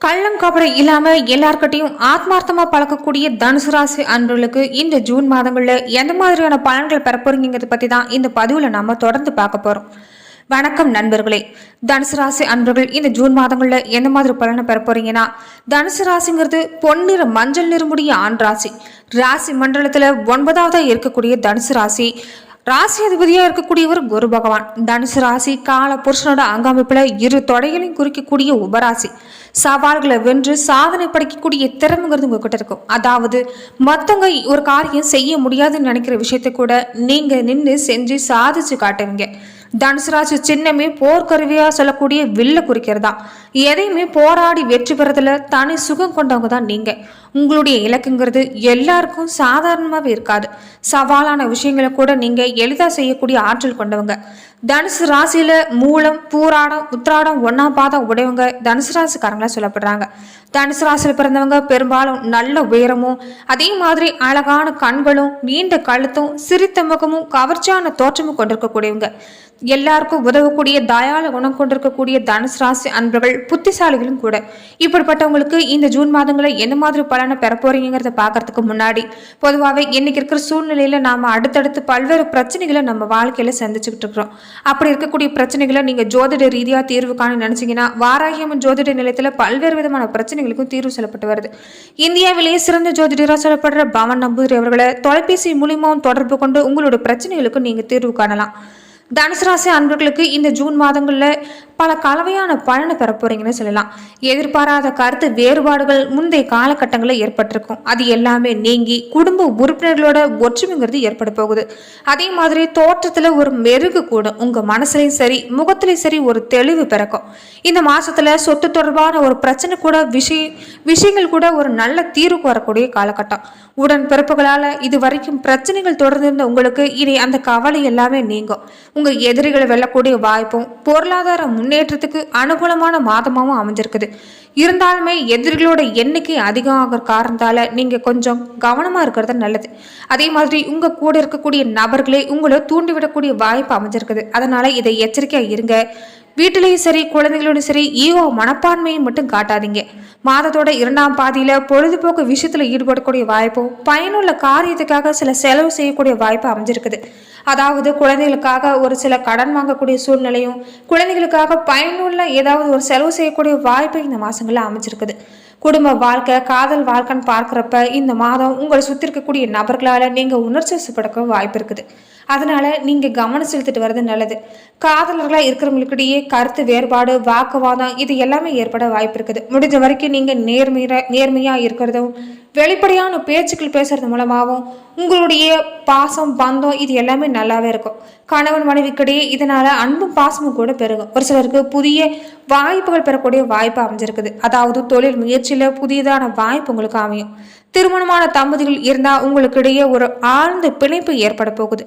கள்ளம் இல்லாம எல்லார்கிட்டையும் ஆத்மார்த்தமா பழக்கக்கூடிய தனுசு ராசி அன்பர்களுக்கு இந்த ஜூன் மாதங்கள்ல எந்த மாதிரியான பலன்கள் பெற போறீங்கிறத பத்தி தான் இந்த பதிவுல நம்ம தொடர்ந்து பார்க்க போறோம். வணக்கம் நண்பர்களே. தனுசு ராசி அன்பர்கள் இந்த ஜூன் மாதங்கள்ல எந்த மாதிரி பலனை பெற போறீங்கன்னா தனுசு ராசிங்கிறது பொன்னிற மஞ்சள் நிறமுடைய ஆண் ராசி. ராசி மண்டலத்துல ஒன்பதாவதா இருக்கக்கூடிய தனுசு ராசி. ராசி அதிபதியாக இருக்கக்கூடியவர் குரு பகவான். தனுசு ராசி கால புருஷனோட அங்கமைப்புல இரு தொடைகளையும் குறிக்கக்கூடிய உபராசி. சவால்களை வென்று சாதனை படைக்கக்கூடிய திறமைங்கிறது உங்ககிட்ட இருக்கும். அதாவது மற்றவங்க ஒரு காரியம் செய்ய முடியாதுன்னு நினைக்கிற விஷயத்தை கூட நீங்கள் நின்று செஞ்சு சாதிச்சு காட்டுவீங்க. தனுசு ராசி சின்னமே போர்க்கருவியாக சொல்லக்கூடிய வில்ல குறிக்கிறதா. எதையுமே போராடி வெற்றி பெறதுல தனி சுகம் கொண்டவங்க தான் நீங்கள் உங்களுடைய இலக்குங்கிறது எல்லாருக்கும் சாதாரணமாகவே இருக்காது. சவாலான விஷயங்களை கூட நீங்கள் எளிதாக செய்யக்கூடிய ஆற்றல் கொண்டவங்க. தனுசு ராசியில் மூலம் பூராடம் உத்ராடம் ஒன்னாம் பாதம் உடையவங்க தனுசு ராசிக்காரங்களாக சொல்லப்படுறாங்க. தனுசு ராசியில் பிறந்தவங்க பெரும்பாலும் நல்ல உயரமும் அதே மாதிரி அழகான கண்களும் நீண்ட கழுத்தும் சிரித்த முகமும் கவர்ச்சியான தோற்றமும் கொண்டிருக்கக்கூடியவங்க. எல்லாருக்கும் உதவக்கூடிய தயால குணம் கொண்டிருக்கக்கூடிய தனுசு ராசி அன்பர்கள் புத்திசாலிகளும் கூட. இப்படிப்பட்டவங்களுக்கு இந்த ஜூன் மாதங்களில் எந்த மாதிரி பலனை பெற போறீங்கிறத பார்க்கறதுக்கு முன்னாடி பொதுவாகவே இன்னைக்கு இருக்கிற சூழ்நிலையில நாம அடுத்தடுத்து பல்வேறு பிரச்சனைகளை நம்ம வாழ்க்கையில சந்திச்சுக்கிட்டு இருக்கிறோம். அப்படி இருக்கக்கூடிய பிரச்சனைகளை நீங்க ஜோதிட ரீதியா தீர்வு காண நினைச்சீங்கன்னா வாராகியம்மன் ஜோதிட நிலையத்துல பல்வேறு விதமான பிரச்சனைகளுக்கும் தீர்வு சொல்லப்பட்டு வருது. இந்தியாவிலேயே சிறந்த ஜோதிடராக சொல்லப்படுற பவன் நம்பூதிரி அவர்களை தொலைபேசி மூலியமாவும் தொடர்பு கொண்டு உங்களோட பிரச்சனைகளுக்கும் நீங்க தீர்வு காணலாம். தனுசு ராசி அன்பர்களுக்கு இந்த ஜூன் மாதங்களில் பல கலவையான பலனை பெற போறீங்கன்னு சொல்லலாம். எதிர்பாராத கருத்து வேறுபாடுகள் முந்தைய காலகட்டங்களில் ஏற்பட்டிருக்கும். அது எல்லாமே நீங்கி குடும்ப உறுப்பினர்களோட ஒற்றுமைங்கிறது ஏற்பட போகுது. அதே மாதிரி தோற்றத்தில் ஒரு மெருகு கூடும் உங்கள் மனசுலையும் சரி முகத்துலையும் சரி ஒரு தெளிவு பிறக்கும். இந்த மாதத்தில் சொத்து தொடர்பான ஒரு பிரச்சனை கூட விஷய விஷயங்கள் கூட ஒரு நல்ல தீர்வுக்கு வரக்கூடிய காலகட்டம். உடன் பிறப்புகளால் இது வரைக்கும் பிரச்சனைகள் தொடர்ந்திருந்த உங்களுக்கு இனி அந்த கவலை எல்லாமே நீங்கும். உங்கள் எதிரிகளை வெல்லக்கூடிய வாய்ப்பும் பொருளாதார முன்னேற்றத்துக்கு அனுகூலமான மாதமாகவும் அமைஞ்சிருக்குது. இருந்தாலுமே எதிரிகளோட எண்ணிக்கை அதிகமாக காரணத்தால் நீங்கள் கொஞ்சம் கவனமாக இருக்கிறது நல்லது. அதே மாதிரி உங்கள் கூட இருக்கக்கூடிய நபர்களே உங்களை தூண்டிவிடக்கூடிய வாய்ப்பு அமைஞ்சிருக்குது. அதனால் இதை எச்சரிக்கையாக இருங்க. வீட்டிலையும் சரி குழந்தைகளோடும் சரி ஈகோ மனப்பான்மையை மட்டும் காட்டாதீங்க. மாதத்தோட இரண்டாம் பாதியில் பொழுதுபோக்கு விஷயத்தில் ஈடுபடக்கூடிய வாய்ப்பும் பயனுள்ள காரியத்துக்காக சில செலவு செய்யக்கூடிய வாய்ப்பு அமைஞ்சிருக்குது. அதாவது குழந்தைகளுக்காக ஒரு சில கடன் வாங்கக்கூடிய சூழ்நிலையும் குழந்தைகளுக்காக பயனுள்ள ஏதாவது ஒரு செலவு செய்யக்கூடிய வாய்ப்பு இந்த மாதங்களில் அமைஞ்சிருக்குது. குடும்ப வாழ்க்கை காதல் வாழ்க்கைன்னு பார்க்குறப்ப இந்த மாதம் உங்களை சுற்றி இருக்கக்கூடிய நபர்களால் நீங்கள் உணர்ச்சி வசப்படக்க வாய்ப்பு இருக்குது. அதனால் நீங்கள் கவனம் செலுத்திட்டு வர்றது நல்லது. காதலர்களாக இருக்கிறவங்களுக்கிடையே கருத்து வேறுபாடு வாக்குவாதம் இது எல்லாமே ஏற்பட வாய்ப்பு இருக்குது. முடிஞ்ச வரைக்கும் நீங்கள் நேர்மையாக நேர்மையாக இருக்கிறதும் வெளிப்படையான பேச்சுக்கள் பேசுறது மூலமாகவும் உங்களுடைய பாசம் பந்தம் இது எல்லாமே நல்லாவே இருக்கும். கணவன் மனைவிக்கிடையே இதனால் அன்பும் பாசமும் கூட பெருகும். ஒரு சிலருக்கு புதிய வாய்ப்புகள் பெறக்கூடிய வாய்ப்பு அமைஞ்சிருக்குது. அதாவது தொழில் முயற்சியில் புதியதான வாய்ப்பு உங்களுக்கு அமையும். திருமணமான தம்பதிகள் இருந்தால் உங்களுக்கு இடையே ஒரு ஆழ்ந்த பிணைப்பு ஏற்பட போகுது.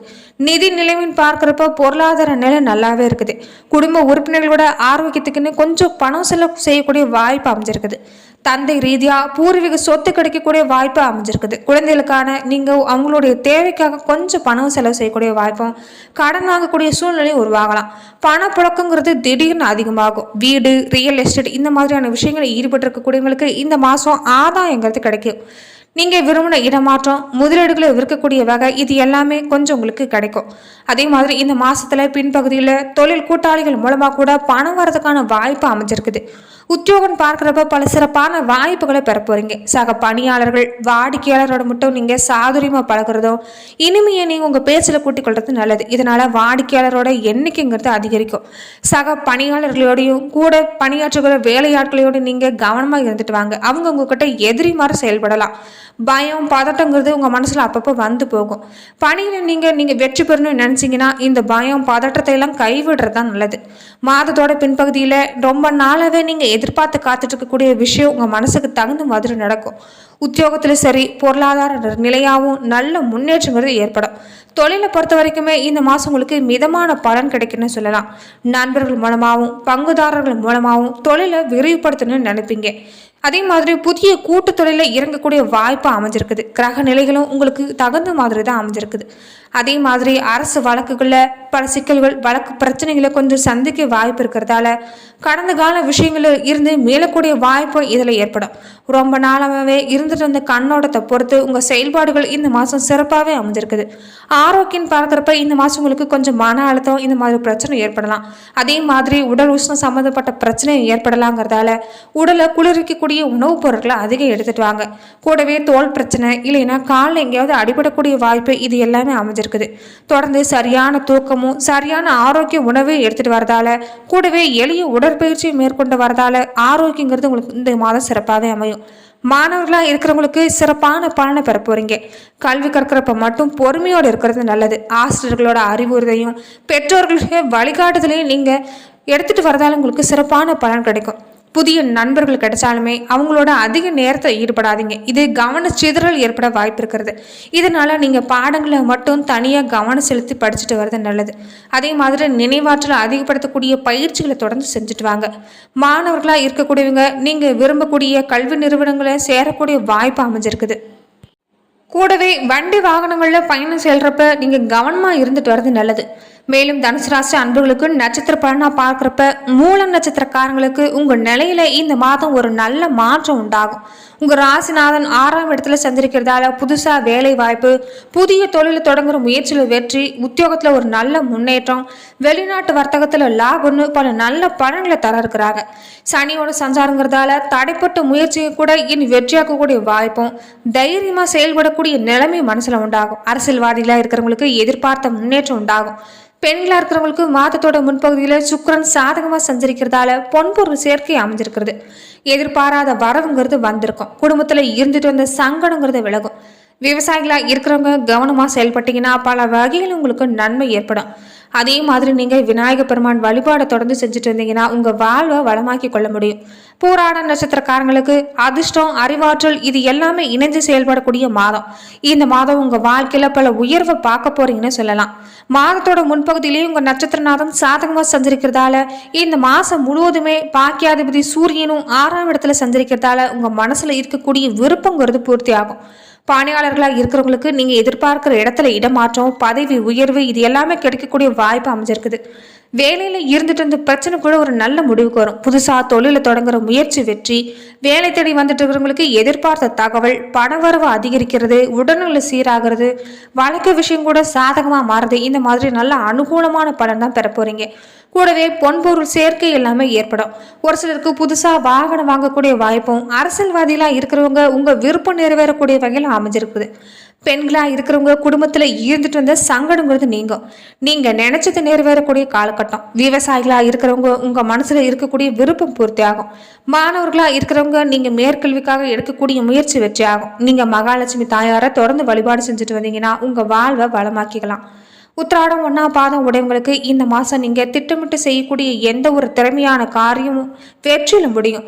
நிதி நிலைமைன்னு பார்க்குறப்ப பொருளாதார நிலை நல்லாவே இருக்குது. குடும்ப உறுப்பினர்களோட ஆரோக்கியத்துக்குன்னு கொஞ்சம் பணம் செலவு செய்யக்கூடிய வாய்ப்பு அமைஞ்சிருக்குது. தந்தை ரீதியாக பூர்வீக சொத்து கிடைக்கக்கூடிய வாய்ப்பு அமைஞ்சிருக்குது. குழந்தைகளுக்கான நீங்கள் அவங்களுடைய தேவைக்காக கொஞ்சம் பணம் செலவு செய்யக்கூடிய வாய்ப்பும் கடன் வாங்கக்கூடிய சூழ்நிலை உருவாகலாம். பணப்புழக்கங்கிறது திடீர்னு அதிகமாகும். வீடு ரியல் எஸ்டேட் இந்த மாதிரியான விஷயங்களில் ஈடுபட்டு இருக்கக்கூடியவங்களுக்கு இந்த மாதம் ஆதாயங்கிறது கிடைக்கும். நீங்கள் விரும்பின இடமாற்றம் முதலீடுகளை விற்கக்கூடிய வகை இது எல்லாமே கொஞ்சம் உங்களுக்கு கிடைக்கும். அதே மாதிரி இந்த மாதத்தில் பின்பகுதியில் தொழில் கூட்டாளிகள் மூலமாக கூட பணம் வரதுக்கான வாய்ப்பு அமைஞ்சிருக்குது. உத்தியோகம் பார்க்குறப்ப பல சிறப்பான வாய்ப்புகளை பெற போகிறீங்க சக பணியாளர்கள் வாடிக்கையாளரோட மட்டும் நீங்கள் சாதுரியமாக பழகிறதும் இனிமையை நீங்கள் உங்கள் பேச்சில் கூட்டிக் கொள்வது நல்லது. இதனால் வாடிக்கையாளரோட எண்ணிக்கைங்கிறது அதிகரிக்கும். சக பணியாளர்களோடையும் கூட பணியாற்றுகிற வேலையாட்களோடு நீங்கள் கவனமாக இருந்துட்டு வாங்க. அவங்க உங்ககிட்ட எதிரி மாதிரி செயல்படலாம். பயம் பதட்டங்கிறது உங்கள் மனசில் அப்பப்போ வந்து போகும். பணியில் நீங்கள் நீங்கள் வெற்றி பெறணும்னு நினச்சிங்கன்னா இந்த பயம் பதட்டத்தை எல்லாம் கைவிடுறது தான் நல்லது. மாதத்தோட பின்பகுதியில் ரொம்ப நாளாகவே நீங்கள் எதிர்பார்த்து காத்துட்டு இருக்கக்கூடிய விஷயம் உங்கள் மனசுக்கு தகுந்த மாதிரி நடக்கும். உத்தியோகத்தில் சரி பொருளாதார நிலையாகவும் நல்ல முன்னேற்றங்கிறது ஏற்படும். தொழிலை பொறுத்த வரைக்குமே இந்த மாதம் உங்களுக்கு மிதமான பலன் கிடைக்குன்னு சொல்லலாம். நண்பர்கள் மூலமாகவும் பங்குதாரர்கள் மூலமாகவும் தொழிலை விரிவுபடுத்தணும்னு நினைப்பீங்க. அதே மாதிரி புதிய கூட்டு இறங்கக்கூடிய வாய்ப்பு அமைஞ்சிருக்குது. கிரக நிலைகளும் உங்களுக்கு தகுந்த மாதிரி தான் அமைஞ்சிருக்குது. அதே மாதிரி அரசு வழக்குகளில் பல சிக்கல்கள் வழக்கு பிரச்சனைகளை கொஞ்சம் சந்திக்க வாய்ப்பு இருக்கிறதால கடந்த கால விஷயங்களில் இருந்து மீளக்கூடிய வாய்ப்பு இதில் ஏற்படும். ரொம்ப நாளாகவே இருந்துட்டு வந்த கண்ணோட்டத்தை பொறுத்து உங்கள் செயல்பாடுகள் இந்த மாதம் சிறப்பாகவே அமைஞ்சிருக்குது. ஆரோக்கியம் பார்க்குறப்ப இந்த மாதம் உங்களுக்கு கொஞ்சம் மன அழுத்தம் இந்த மாதிரி பிரச்சனை ஏற்படலாம். அதே மாதிரி உடல் உஷ்ணம் சம்மந்தப்பட்ட பிரச்சனை ஏற்படலாங்கிறதால உடலை குளிர்விக்கக்கூடிய உணவுப் பொருட்களை அதிகம் எடுத்துட்டு வாங்க. கூடவே தோல் பிரச்சனை இல்லைன்னா காலில் எங்கேயாவது அடிபடக்கூடிய வாய்ப்பு இது எல்லாமே அமைஞ்சிருக்குது தொடர்ந்து சரியான தூக்கமும் சரியான ஆரோக்கிய உணவையும் எடுத்துட்டு வரதால கூடவே எளிய உடற்பயிற்சி மேற்கொண்டு வரதால ஆரோக்கியங்கிறது உங்களுக்கு இந்த மாதம் சிறப்பாகவே அமையும். மாணவர்களாக இருக்கிறவங்களுக்கு சிறப்பான பலனை பெற போகிறீங்க கல்வி கற்கிறப்ப மட்டும் பொறுமையோடு இருக்கிறது நல்லது. ஆசிரியர்களோட அறிவுறுதையும் பெற்றோர்களுடைய வழிகாட்டுதலையும் நீங்கள் எடுத்துகிட்டு வரதால உங்களுக்கு சிறப்பான பலன் கிடைக்கும். புதிய நண்பர்கள் கிடைச்சாலுமே அவங்களோட அதிக நேரத்தை ஈடுபடாதீங்க. இது கவன சிதறல் ஏற்பட வாய்ப்பு இருக்கிறது. இதனால் நீங்கள் பாடங்களை மட்டும் தனியாக கவனம் செலுத்தி படிச்சுட்டு வர்றது நல்லது. அதே மாதிரி நினைவாற்றலை அதிகப்படுத்தக்கூடிய பயிற்சிகளை தொடர்ந்து செஞ்சுட்டு வாங்க. மாணவர்களாக இருக்கக்கூடியவங்க நீங்கள் விரும்பக்கூடிய கல்வி நிறுவனங்களை சேரக்கூடிய வாய்ப்பு அமைஞ்சிருக்குது. கூடவே வண்டி வாகனங்களில் பயணம் செல்றப்ப நீங்கள் கவனமாக இருந்துட்டு வர்றது நல்லது. மேலும் தனுசு ராசி அன்புகளுக்கு நட்சத்திர பலனா பார்க்குறப்ப மூலம் நட்சத்திரக்காரங்களுக்கு உங்கள் நிலையில இந்த மாதம் ஒரு நல்ல மாற்றம் உண்டாகும். உங்கள் ராசிநாதன் ஆறாம் இடத்துல சந்திருக்கிறதால புதுசாக வேலை வாய்ப்பு புதிய தொழிலை தொடங்குற முயற்சியில் வெற்றி உத்தியோகத்தில் ஒரு நல்ல முன்னேற்றம் வெளிநாட்டு வர்த்தகத்தில் லாபம்னு பல நல்ல பலன்களை தர இருக்கிறாங்க சனியோட சஞ்சாரங்கிறதால தடைப்பட்ட முயற்சியை கூட இனி வெற்றியாக்கக்கூடிய வாய்ப்பும் தைரியமாக செயல்படக்கூடிய நிலைமை மனசில் உண்டாகும். அரசியல்வாதிகளாக இருக்கிறவங்களுக்கு எதிர்பார்த்த முன்னேற்றம் உண்டாகும். பெண்களாக இருக்கிறவங்களுக்கு மாதத்தோட முன்பகுதியில் சுக்கரன் சாதகமாக சஞ்சரிக்கிறதால பொன்பொருள் சேர்க்கை அமைஞ்சிருக்கிறது. எதிர்பாராத வரவுங்கிறது வந்திருக்கும். குடும்பத்தில் இருந்துட்டு வந்த சங்கடங்கிறது விலகும். விவசாயிகளாக இருக்கிறவங்க கவனமாக செயல்பட்டீங்கன்னா பல வகையில் உங்களுக்கு நன்மை ஏற்படும். அதே மாதிரி நீங்கள் விநாயக பெருமான் வழிபாடை தொடர்ந்து செஞ்சுட்டு இருந்தீங்கன்னா உங்கள் வாழ்வை வளமாக்கி கொள்ள முடியும். பூராட நட்சத்திரக்காரங்களுக்கு அதிர்ஷ்டம் அறிவாற்றல் இது எல்லாமே இணைந்து செயல்படக்கூடிய மாதம். இந்த மாதம் உங்கள் வாழ்க்கையில் பல உயர்வை பார்க்க போறீங்கன்னு சொல்லலாம். மாதத்தோட முன்பகுதியிலேயே உங்கள் நட்சத்திரநாதம் சாதகமாக சந்திருக்கிறதால இந்த மாதம் முழுவதுமே பாக்கியாதிபதி சூரியனும் ஆறாம் இடத்துல சந்திருக்கிறதால உங்கள் மனசில் இருக்கக்கூடிய விருப்பங்கிறது பூர்த்தி ஆகும். பணியாளர்களாக இருக்கிறவங்களுக்கு நீங்கள் எதிர்பார்க்குற இடத்துல இடமாற்றம் பதவி உயர்வு இது எல்லாமே கிடைக்கக்கூடிய வாய்ப்பு அமைஞ்சிருக்குது. வேலையில் இருந்துட்டு இருந்த பிரச்சனை கூட ஒரு நல்ல முடிவுக்கு வரும். புதுசாக தொழிலை தொடங்குற முயற்சி வெற்றி வேலை தேடி வந்துட்டு இருக்கிறவங்களுக்கு எதிர்பார்த்த தகவல் பணவரவு அதிகரிக்கிறது உடல்நிலை சீராகிறது வழக்கு விஷயம் கூட சாதகமாக மாறுது. இந்த மாதிரி நல்ல அனுகூலமான பலன் தான் பெற போகிறீங்க கூடவே பொன்பொருள் சேர்க்கை எல்லாமே ஏற்படும். ஒரு சிலருக்கு புதுசாக வாகனம் வாங்கக்கூடிய வாய்ப்பும் அரசியல்வாதிகளாக இருக்கிறவங்க உங்கள் விருப்பம் நிறைவேறக்கூடிய வகையில் அமைஞ்சிருக்குது. பெண்களாக இருக்கிறவங்க குடும்பத்தில் இருந்துட்டு வந்த சங்கடங்கிறது நீங்கும். நீங்கள் நினச்சது நிறைவேறக்கூடிய காலகட்டம். விவசாயிகளாக இருக்கிறவங்க உங்கள் மனசில் இருக்கக்கூடிய விருப்பம் பூர்த்தி ஆகும். மாணவர்களாக இருக்கிறவங்க நீங்கள் மேற்கல்விக்காக எடுக்கக்கூடிய முயற்சி வெற்றி ஆகும். நீங்கள் மகாலட்சுமி தாயாரை தொடர்ந்து வழிபாடு செஞ்சுட்டு வந்தீங்கன்னா உங்கள் வாழ்வை வளமாக்கிக்கலாம். உத்திராடம் ஒன்றா பாதம் உடையவங்களுக்கு இந்த மாதம் நீங்கள் திட்டமிட்டு செய்யக்கூடிய எந்த ஒரு திறமையான காரியமும் வெற்றிலும் முடியும்.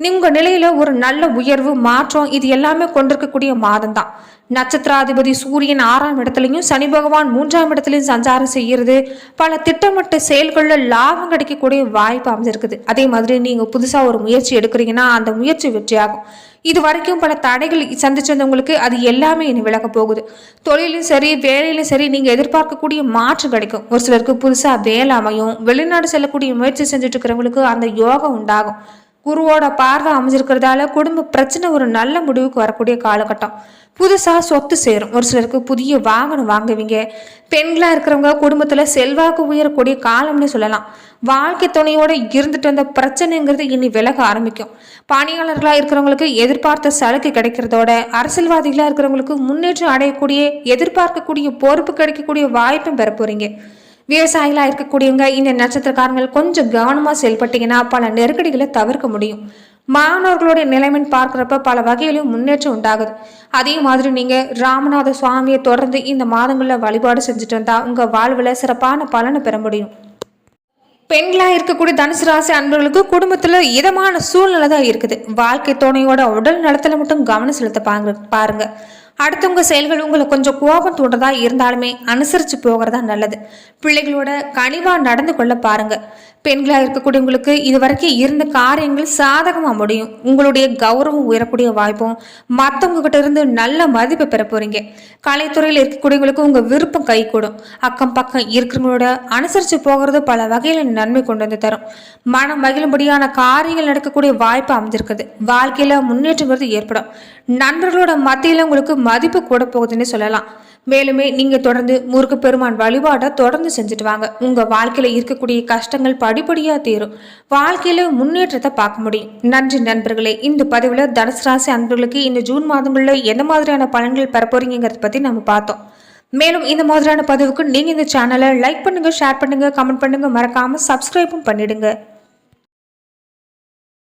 உங்கள் நிலையில் ஒரு நல்ல உயர்வு மாற்றம் இது எல்லாமே கொண்டிருக்கக்கூடிய மாதம் தான் நட்சத்திராதிபதி சூரியன் ஆறாம் இடத்துலையும் சனி பகவான் மூன்றாம் இடத்துலையும் சஞ்சாரம் செய்கிறது. பல திட்டமிட்ட செயல்களில் லாபம் கிடைக்கக்கூடிய வாய்ப்பு அமைஞ்சிருக்குது. அதே மாதிரி நீங்கள் புதுசாக ஒரு முயற்சி எடுக்கிறீங்கன்னா அந்த முயற்சி வெற்றியாகும். இது வரைக்கும் பல தடைகள் சந்திச்சிருந்தவங்களுக்கு அது எல்லாமே இனி விளக்க போகுது. தொழிலும் சரி வேலையிலும் சரி நீங்கள் எதிர்பார்க்கக்கூடிய மாற்றம் கிடைக்கும். ஒரு சிலருக்கு புதுசாக வேலை அமையும். வெளிநாடு செல்லக்கூடிய முயற்சி செஞ்சுட்டு இருக்கிறவங்களுக்கு அந்த யோகம் உண்டாகும். குருவோட பார்வை அமைஞ்சிருக்கிறதால குடும்ப பிரச்சனை ஒரு நல்ல முடிவுக்கு வரக்கூடிய காலகட்டம். புதுசாக சொத்து சேரும். ஒரு சிலருக்கு புதிய வாகனம் வாங்குவீங்க. பெண்களாக இருக்கிறவங்க குடும்பத்தில் செல்வாக்கு உயரக்கூடிய காலம்னு சொல்லலாம். வாழ்க்கை துணையோட இருந்துட்டு வந்த பிரச்சனைங்கிறது இனி விலக ஆரம்பிக்கும். பணியாளர்களாக இருக்கிறவங்களுக்கு எதிர்பார்த்த சலுகை கிடைக்கிறதோட அரசியல்வாதிகளாக இருக்கிறவங்களுக்கு முன்னேற்றம் அடையக்கூடிய எதிர்பார்க்கக்கூடிய பொறுப்பு கிடைக்கக்கூடிய வாய்ப்பும் பெற போகிறீங்க விவசாயிகளாக இருக்கக்கூடியவங்க இந்த நட்சத்திரக்காரங்கள் கொஞ்சம் கவனமாக செயல்பட்டீங்கன்னா பல நெருக்கடிகளை தவிர்க்க முடியும். மாணவர்களுடைய நிலைமைன்னு பார்க்குறப்ப பல வகையிலும் முன்னேற்றம் உண்டாகுது. அதே மாதிரி நீங்கள் ராமநாத சுவாமியை தொடர்ந்து இந்த மாதங்களில் வழிபாடு செஞ்சுட்டு வந்தால் உங்கள் வாழ்வில் சிறப்பான பலனை பெற முடியும். பெண்களாக இருக்கக்கூடிய தனுசு ராசி அன்பர்களுக்கு குடும்பத்தில் இதமான சூழ்நிலை தான் இருக்குது. வாழ்க்கை துணையோட உடல் நலத்தில் மட்டும் கவனம் செலுத்த பாருங்க பாருங்கள் அடுத்தவங்க செயல்கள் உங்களை கொஞ்சம் கோபம் தூண்டுறதா இருந்தாலுமே அனுசரித்து போகிறதா நல்லது. பிள்ளைகளோட கனிவாக நடந்து கொள்ள பாருங்க. பெண்களாக இருக்கக்கூடியவங்களுக்கு இது வரைக்கும் இருந்த காரியங்கள் சாதகமாக முடியும். உங்களுடைய கௌரவம் உயரக்கூடிய வாய்ப்பும் மற்றவங்க கிட்ட இருந்து நல்ல மதிப்பை பெற போறீங்க. கலைத்துறையில் இருக்கக்கூடியவங்களுக்கு உங்கள் விருப்பம் கைகூடும் அக்கம் பக்கம் இருக்கிறவங்களோட அனுசரித்து போகிறது பல வகையில் நன்மை கொண்டு வந்து தரும். மனம் மகிழும்படியான காரியங்கள் நடக்கக்கூடிய வாய்ப்பு அமைஞ்சிருக்குது. வாழ்க்கையில் முன்னேற்றங்கிறது ஏற்படும். நண்பர்களோட மத்தியில் உங்களுக்கு மதிப்பு கூட போகுதுன்னு சொல்லலாம். மேலுமே நீங்க தொடர்ந்து முருக பெருமான் வழிபாட்டை தொடர்ந்து செஞ்சுட்டு வாங்க. உங்க வாழ்க்கையில இருக்கக்கூடிய கஷ்டங்கள் படிப்படியா தீரும். வாழ்க்கையில முன்னேற்றத்தை பார்க்க முடியும். நன்றி நண்பர்களே இந்த பதிவுல தனுசு ராசி அன்பர்களுக்கு இந்த ஜூன் மாதங்கள்ல எந்த மாதிரியான பலன்கள் பெற போறீங்கிறத பத்தி நம்ம பார்த்தோம். மேலும் இந்த மாதிரியான பதிவுக்கு நீங்க இந்த சேனலை லைக் பண்ணுங்க ஷேர் பண்ணுங்க கமெண்ட் பண்ணுங்க. மறக்காம சப்ஸ்கிரைபும் பண்ணிடுங்க.